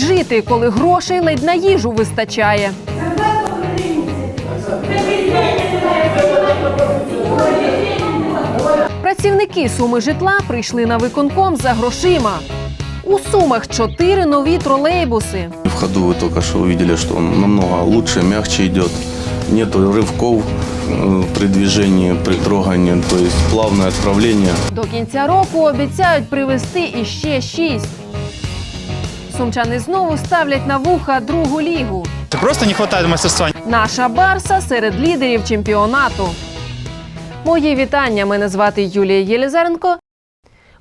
Як жити, коли грошей ледь на їжу вистачає? Працівники суми житла прийшли на виконком за грошима. У сумах чотири нові тролейбуси. В ходу вы только что увидели, что он намного лучше, мягче идет. Нету рывков э, при движении, при трогании, то есть плавное отправление. До кінця року обіцяють привезти іще шість. Сумчани знову ставлять на вуха другу лігу. Просто не хватает мастерства. Наша Барса серед лідерів чемпіонату. Мої вітання. Мене звати Юлія Єлізаренко.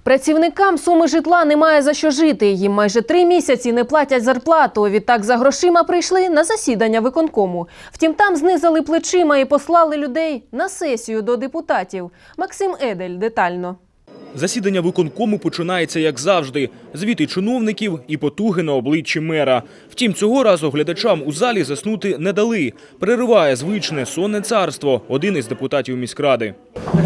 Працівникам суми житла немає за що жити. Їм майже три місяці не платять зарплату. Відтак за грошима прийшли на засідання виконкому. Втім, там знизали плечима і послали людей на сесію до депутатів. Максим Едель детально. Засідання виконкому починається як завжди. Звіти чиновників і потуги на обличчі мера. Втім, цього разу глядачам у залі заснути не дали. Перериває звичне сонне царство один із депутатів міськради.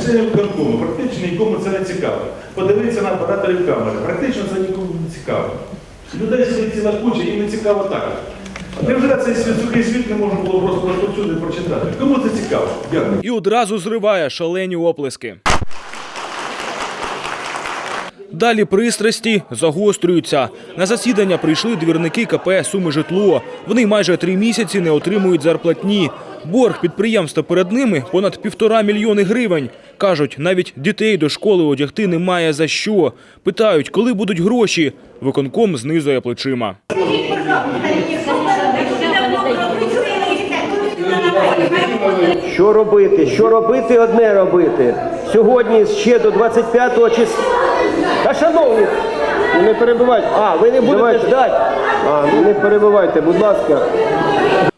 Членів виконкому практично нікому це не цікаво. Подивитися на операторів камери, практично це нікому не цікаво. Людей сидить ціла куча, їм не цікаво так. Невже цей світ, світ не можна було просто розповсюди прочитати? Кому це цікаво? Дякую. І одразу зриває шалені оплески. Далі пристрасті загострюються. На засідання прийшли двірники КП «Суми житло». Вони майже три місяці не отримують зарплатні. Борг підприємства перед ними понад півтора мільйони гривень. Кажуть, навіть дітей до школи одягти немає за що. Питають, коли будуть гроші. Виконком знизує плечима. Що робити? Що робити, одне робити. Сьогодні ще до 25-го числа. Та шановні, Не перебивайте. а, ви не будете Давайте. ждати? А, ну не перебивайте, будь ласка.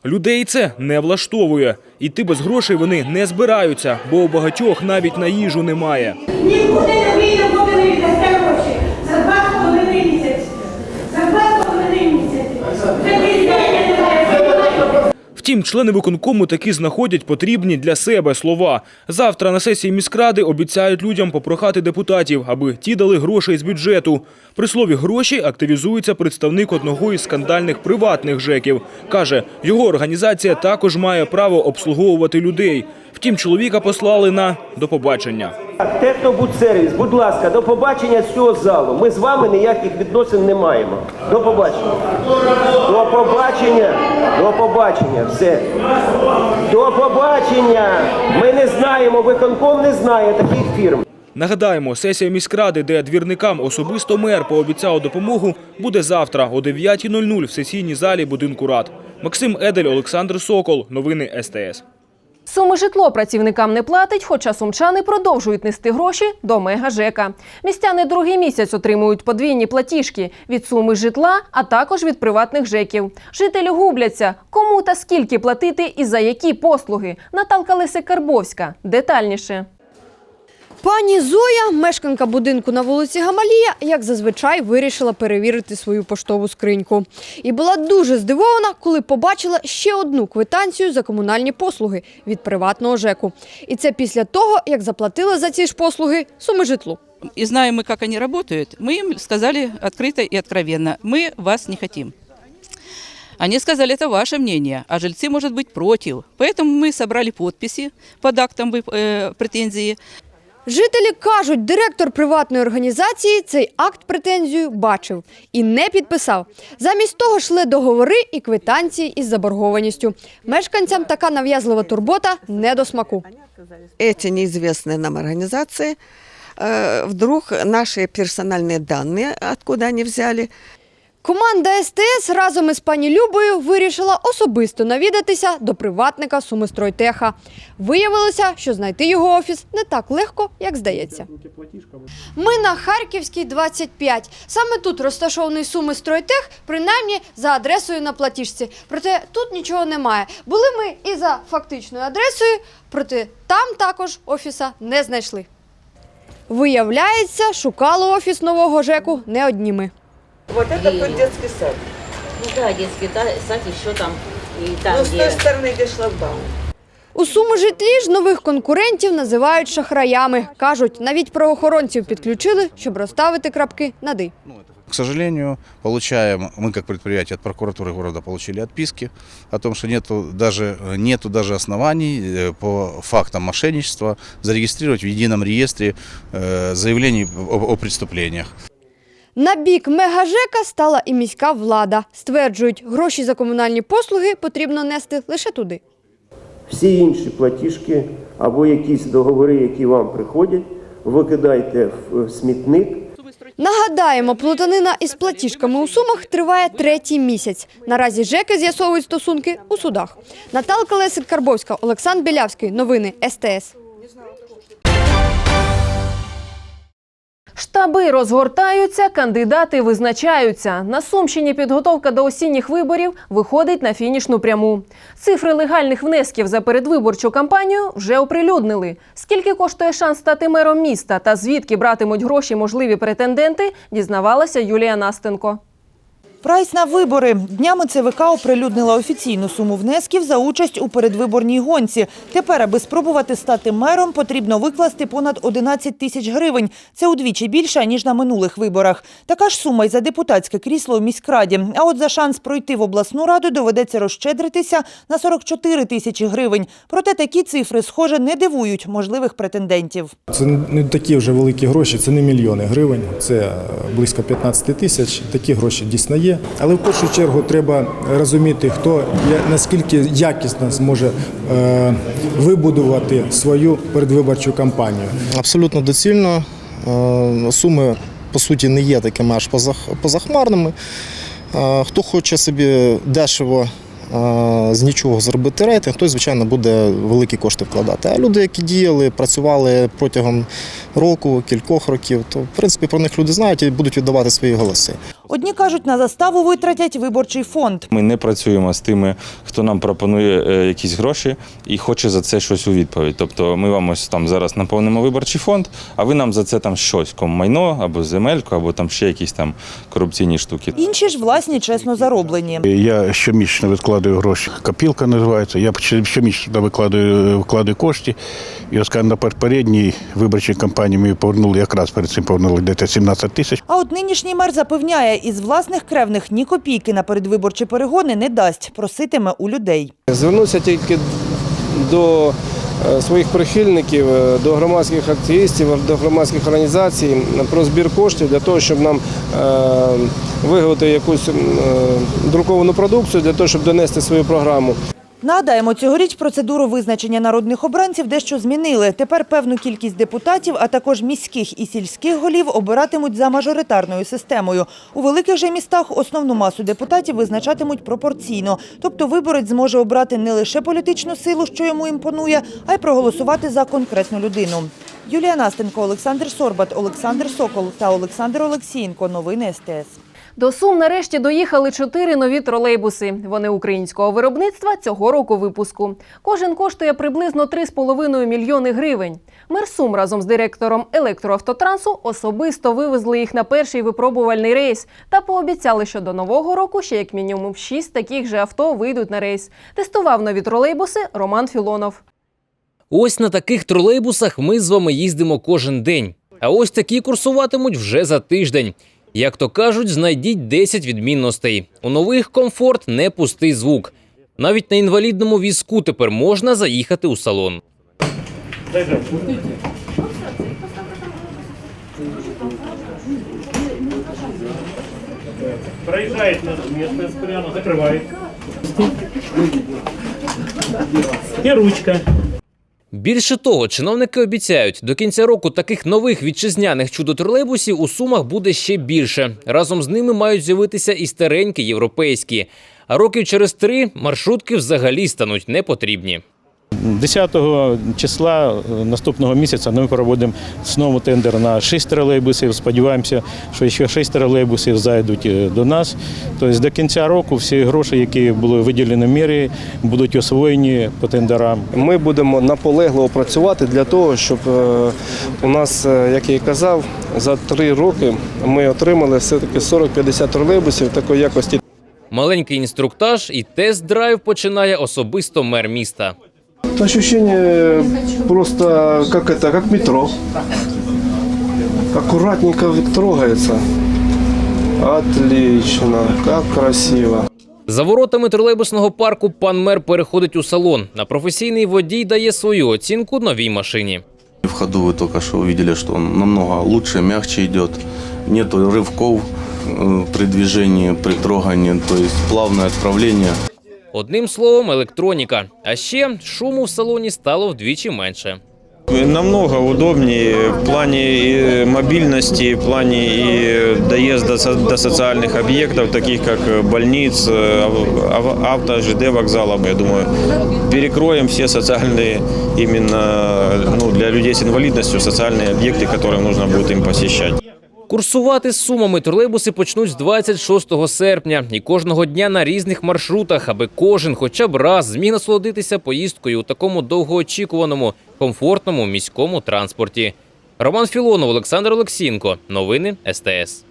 Людей це не влаштовує. Іти без грошей вони не збираються, бо у багатьох навіть на їжу немає. Нікуди не вийде, поки не віддасте гроші. За два з половиною місяці. За два з половиною місяці. Вже південь не знаю. Втім, члени виконкому таки знаходять потрібні для себе слова. Завтра на сесії міськради обіцяють людям попрохати депутатів, аби ті дали грошей з бюджету. При слові гроші активізується представник одного із скандальних приватних ЖЕКів. Каже, його організація також має право обслуговувати людей. Втім, чоловіка послали на до побачення. Технобудсервіс, будь ласка, до побачення з цього залу. Ми з вами ніяких відносин не маємо. До побачення. До побачення. До побачення. Все. До побачення. Ми не знаємо, виконком не знає таких фірм. Нагадаємо, сесія міськради, де двірникам особисто мер пообіцяв допомогу, буде завтра о 9.00 в сесійній залі будинку рад. Максим Едель, Олександр Сокол. Новини СТС. Суми житло працівникам не платить, хоча сумчани продовжують нести гроші до мегажека. Містяни другий місяць отримують подвійні платіжки від суми житла, а також від приватних жеків. Жителі губляться, кому та скільки платити і за які послуги. Наталка Лисик-Карбовська. Детальніше. Пані Зоя, мешканка будинку на вулиці Гамалія, як зазвичай вирішила перевірити свою поштову скриньку. І була дуже здивована, коли побачила ще одну квитанцію за комунальні послуги від приватного ЖЕКу. І це після того, як заплатила за ці ж послуги суми житлу. и знаем мы, как они работают, мы им сказали открыто и откровенно, мы вас не хотим. Они сказали, это ваше мнение, а жильцы, может быть, против. Поэтому мы собрали подписи под актом э, претензии. Жителі кажуть, директор приватної організації цей акт претензію бачив і не підписав. Замість того йшли договори і квитанції із заборгованістю. Мешканцям така нав'язлива турбота не до смаку. эти неизвестные нам организации э, вдруг наши персональные данные, откуда они взяли, Команда СТС разом із пані Любою вирішила особисто навідатися до приватника Сумистройтеха. Виявилося, що знайти його офіс не так легко, як здається. Ми на Харківській 25. Саме тут розташований Сумистройтех, принаймні за адресою на платіжці. Проте тут нічого немає. Були ми і за фактичною адресою, проте там також офіса не знайшли. Виявляється, шукали офіс нового ЖЕКу не одні ми. вот это тот детский сад. Ну да, детский та- сад еще там и там, Но с где... той стороны, где шлагбаум. У Суми-Житлі ж нових конкурентів називають шахраями. Кажуть, навіть правоохоронців підключили, щоб розставити крапки над «і». К сожалению, получаем, мы как предприятие от прокуратуры города получили отписки о том, что нету даже, нету даже оснований э, по фактам мошенничества зарегистрировать в едином реестре э, заявлений о, о преступлениях. На бік мегажека стала і міська влада. Стверджують, гроші за комунальні послуги потрібно нести лише туди. Всі інші платіжки або якісь договори, які вам приходять, викидайте в смітник. Нагадаємо, плутанина із платіжками у Сумах триває третій місяць. Наразі ЖЕКи з'ясовують стосунки у судах. Наталка Лесик-Карбовська, Олександр Білявський. Новини СТС. Штаби розгортаються, кандидати визначаються. На Сумщині підготовка до осінніх виборів виходить на фінішну пряму. Цифри легальних внесків за передвиборчу кампанію вже оприлюднили. Скільки коштує шанс стати мером міста та звідки братимуть гроші можливі претенденти, дізнавалася Юлія Настенко. Прайс на вибори. Днями ЦВК оприлюднила офіційну суму внесків за участь у передвиборній гонці. Тепер, аби спробувати стати мером, потрібно викласти понад 11 тисяч гривень. Це удвічі більше, ніж на минулих виборах. Така ж сума й за депутатське крісло у міськраді. А от за шанс пройти в обласну раду доведеться розщедритися на 44 тисячі гривень. Проте такі цифри, схоже, не дивують можливих претендентів. Це не такі вже великі гроші, це не мільйони гривень, це близько 15 тисяч. Такі гроші дійсно є. Але в першу чергу треба розуміти, хто наскільки якісно зможе е, вибудувати свою передвиборчу кампанію. Абсолютно доцільно. Е, Суми, по суті, не є такими аж позах- позахмарними. Е, Хто хоче собі дешево з нічого зробити рейтинг, той, звичайно, буде великі кошти вкладати. А люди, які діяли, працювали протягом року, кількох років, то в принципі про них люди знають і будуть віддавати свої голоси. Одні кажуть, на заставу витратять виборчий фонд. Ми не працюємо з тими, хто нам пропонує е, якісь гроші і хоче за це щось у відповідь. Тобто ми вам ось там зараз наповнимо виборчий фонд, а ви нам за це там щось, коммайно або земельку, або там ще якісь там корупційні штуки. Інші ж власні чесно зароблені. Я щомісячно відкладаю гроші. Копілка називається. Я щомісяця туди викладаю, вкладаю кошти. І ось на попередній виборчій кампанії ми повернули якраз перед цим повернули десь 17 тисяч. А от нинішній мер запевняє, із власних кревних ні копійки на передвиборчі перегони не дасть, проситиме у людей. Звернуся тільки до своїх прихильників, е, до громадських активістів, до громадських організацій про збір коштів для того, щоб нам е, виготовити якусь е, друковану продукцію для того, щоб донести свою програму. Нагадаємо, цьогоріч процедуру визначення народних обранців дещо змінили. Тепер певну кількість депутатів, а також міських і сільських голів обиратимуть за мажоритарною системою. У великих же містах основну масу депутатів визначатимуть пропорційно. Тобто виборець зможе обрати не лише політичну силу, що йому імпонує, а й проголосувати за конкретну людину. Юлія Настенко, Олександр Сорбат, Олександр Сокол та Олександр Олексієнко. Новини СТС. До Сум нарешті доїхали чотири нові тролейбуси. Вони українського виробництва цього року випуску. Кожен коштує приблизно 3,5 мільйони гривень. Мер Сум разом з директором електроавтотрансу особисто вивезли їх на перший випробувальний рейс та пообіцяли, що до нового року ще як мінімум шість таких же авто вийдуть на рейс. Тестував нові тролейбуси Роман Філонов. Ось на таких тролейбусах ми з вами їздимо кожен день. А ось такі курсуватимуть вже за тиждень. Як то кажуть, знайдіть 10 відмінностей. У нових комфорт не пустий звук. Навіть на інвалідному візку тепер можна заїхати у салон. Местное прямо, закрывает. И ручка. Більше того, чиновники обіцяють, до кінця року таких нових вітчизняних чудо-тролейбусів у Сумах буде ще більше. Разом з ними мають з'явитися і старенькі європейські. А років через три маршрутки взагалі стануть непотрібні. 10 числа наступного місяця ми проводимо знову тендер на 6 тролейбусів. Сподіваємося, що ще 6 тролейбусів зайдуть е, до нас. Тобто до кінця року всі гроші, які були виділені в мірі, будуть освоєні по тендерам. Ми будемо наполегливо працювати для того, щоб е, у нас, е, як я і казав, за три роки ми отримали все-таки 40-50 тролейбусів такої якості. Маленький інструктаж і тест-драйв починає особисто мер міста. Ощущение просто как это, как метро. Аккуратненько трогается. Отлично, как красиво. За воротами тролейбусного парку пан мер переходить у салон. А професійний водій дає свою оцінку новій машині. В ходу вы только что увидели, что он намного лучше, мягче идет. Нету рывков э, при движении, при трогании, то есть плавное отправление. Одним словом, електроніка. А ще шуму в салоні стало вдвічі менше. Намного удобнее в плане и мобильности, в плане и доезда со- до социальных объектов, таких как больниц, э, ав- авто, ЖД вокзалов. Я думаю, перекроем все социальные именно ну, для людей с инвалидностью социальные объекты, которые нужно будет им посещать. Курсувати з сумами тролейбуси почнуть з 26 серпня і кожного дня на різних маршрутах, аби кожен хоча б раз зміг насолодитися поїздкою у такому довгоочікуваному, комфортному міському транспорті. Роман Філонов, Олександр Олексінко. Новини СТС.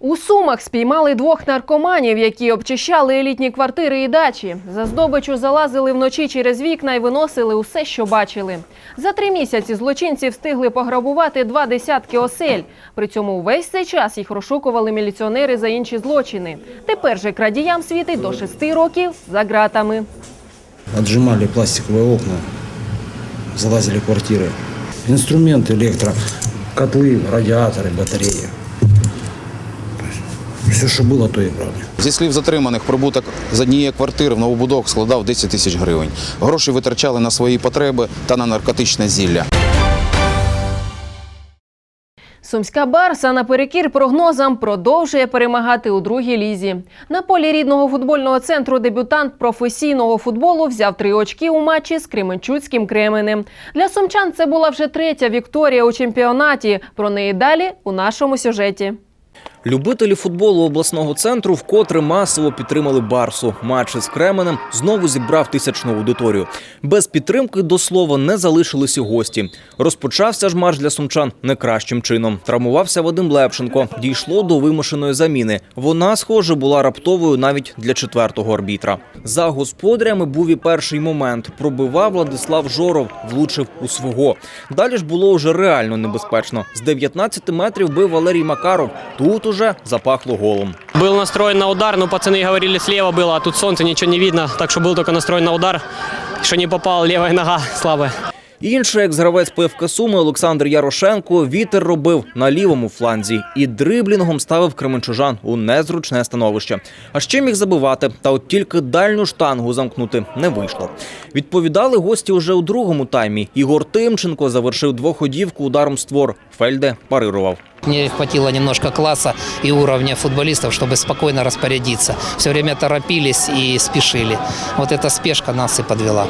У Сумах спіймали двох наркоманів, які обчищали елітні квартири і дачі. За здобичу залазили вночі через вікна і виносили усе, що бачили. За три місяці злочинці встигли пограбувати два десятки осель. При цьому увесь цей час їх розшукували міліціонери за інші злочини. Тепер же крадіям світить до шести років за ґратами. отжимали пластиковые окна, залазили в квартиры. Инструменты электро, котлы, радиаторы, батареи. Все, що було, то і брали. Зі слів затриманих, прибуток з однієї квартири в новобудовах складав 10 тисяч гривень. Гроші витрачали на свої потреби та на наркотичне зілля. Сумська Барса наперекір прогнозам продовжує перемагати у другій лізі. На полі рідного футбольного центру дебютант професійного футболу взяв три очки у матчі з Кременчуцьким Кременем. Для сумчан це була вже третя вікторія у чемпіонаті. Про неї далі у нашому сюжеті. Любителі футболу обласного центру вкотре масово підтримали Барсу. Матч з Кременем знову зібрав тисячну аудиторію. Без підтримки до слова не залишилися гості. Розпочався ж матч для сумчан не кращим чином. Травмувався Вадим Лепшенко. Дійшло до вимушеної заміни. Вона, схоже, була раптовою навіть для четвертого арбітра. За господарями був і перший момент. Пробивав Владислав Жоров, влучив у свого. Далі ж було вже реально небезпечно. З 19 метрів бив Валерій Макаров. Тут уже запахло голом. Был настроен на удар, но пацаны говорили слева было, а тут солнце, ничего не видно, так что был только настроен на удар, что не попал, левая нога слабая. Інший екс-гравець ПФК Суми Олександр Ярошенко вітер робив на лівому фланзі і дриблінгом ставив кременчужан у незручне становище. А ще міг забивати, та от тільки дальню штангу замкнути не вийшло. Відповідали гості уже у другому таймі. Ігор Тимченко завершив двоходівку ударом в створ. Фельде парирував. Не хватило немножко класса и уровня футболистов, чтобы спокойно распорядиться. Все время торопились и спешили. Вот эта спешка нас и подвела.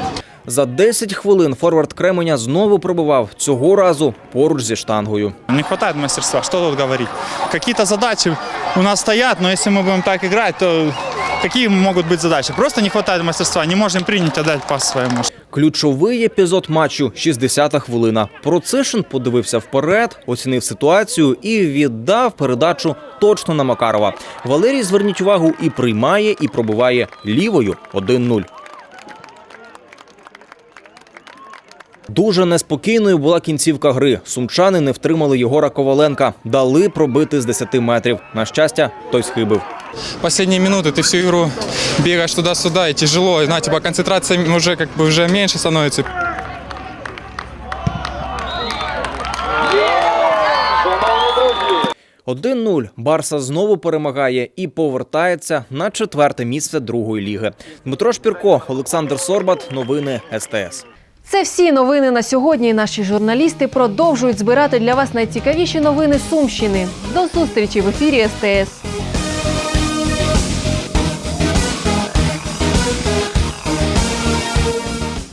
За 10 хвилин форвард Кременя знову пробивав цього разу поруч зі штангою. Не хватает мастерства, что тут говорить. Какие-то задачи у нас стоят, но если мы будем так играть, то какие могут быть задачи? Просто не хватает мастерства, не можем принять, отдать пас своему. Ключовий епізод матчу 60-та хвилина. Процишин подивився вперед, оцінив ситуацію і віддав передачу точно на Макарова. Валерій, зверніть увагу, і приймає, і пробиває лівою 1-0. Дуже неспокійною була кінцівка гри. Сумчани не втримали Єгора Коваленка, дали пробити з 10 метрів. На щастя, той схибив. Последние минуты ты всю игру бегаешь туда-сюда и тяжело, и, знаете, типа концентрация уже как бы уже меньше становится. Один 0 Барса знову перемагає і повертається на четверте місце другої ліги. Дмитро Шпірко, Олександр Сорбат. Новини СТС. Це всі новини на сьогодні. Наші журналісти продовжують збирати для вас найцікавіші новини Сумщини. До зустрічі в ефірі СТС.